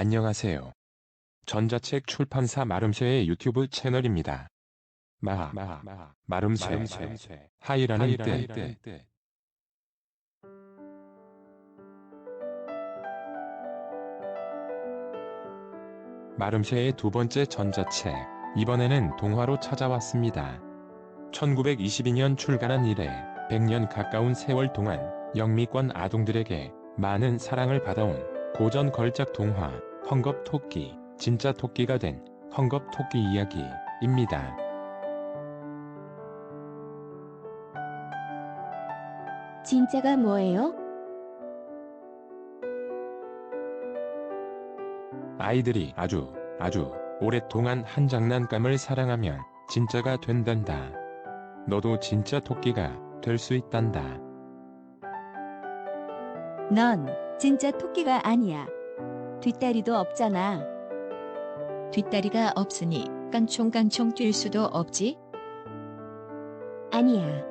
안녕하세요. 전자책 출판사 마름쉐의 유튜브 채널입니다. 마, 마, 마 마름쉐, 마름쉐, 하이라는 뜻. 뜻. 뜻. 마름쉐의 두 번째 전자책, 이번에는 동화로 찾아왔습니다. 1922년 출간한 이래 100년 가까운 세월 동안 영미권 아동들에게 많은 사랑을 받아온 고전 걸작 동화 헝겊 토끼, 진짜 토끼가 된 헝겊 토끼 이야기입니다. 진짜가 뭐예요? 아이들이 아주 아주 오랫동안 한 장난감을 사랑하면 진짜가 된단다. 너도 진짜 토끼가 될 수 있단다. 넌 진짜 토끼가 아니야. 뒷다리도 없잖아. 뒷다리가 없으니 깡총깡총 뛸 수도 없지? 아니야.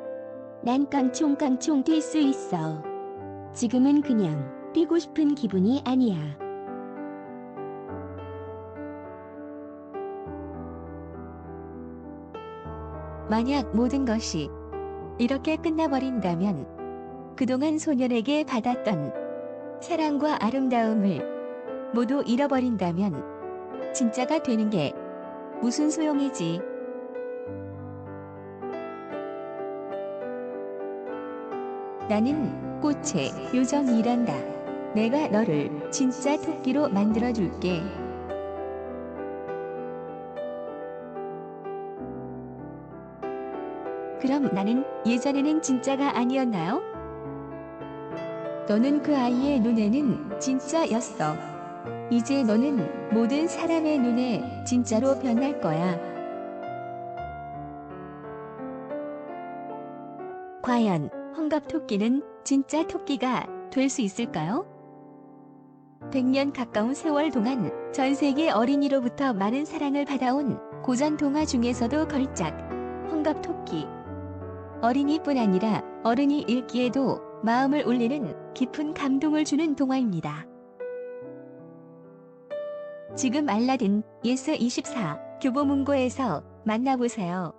난 깡총깡총 뛸 수 있어. 지금은 그냥 뛰고 싶은 기분이 아니야. 만약 모든 것이 이렇게 끝나버린다면 그동안 소년에게 받았던 사랑과 아름다움을 모두 잃어버린다면 진짜가 되는 게 무슨 소용이지? 나는 꽃의 요정이란다. 내가 너를 진짜 토끼로 만들어줄게. 그럼 나는 예전에는 진짜가 아니었나요? 너는 그 아이의 눈에는 진짜였어. 이제 너는 모든 사람의 눈에 진짜로 변할 거야. 과연 헝겊 토끼는 진짜 토끼가 될 수 있을까요? 100년 가까운 세월 동안 전 세계 어린이로부터 많은 사랑을 받아온 고전 동화 중에서도 걸작 헝겊 토끼 어린이뿐 아니라 어른이 읽기에도 마음을 울리는 깊은 감동을 주는 동화입니다. 지금 알라딘 예스24 교보문고에서 만나보세요.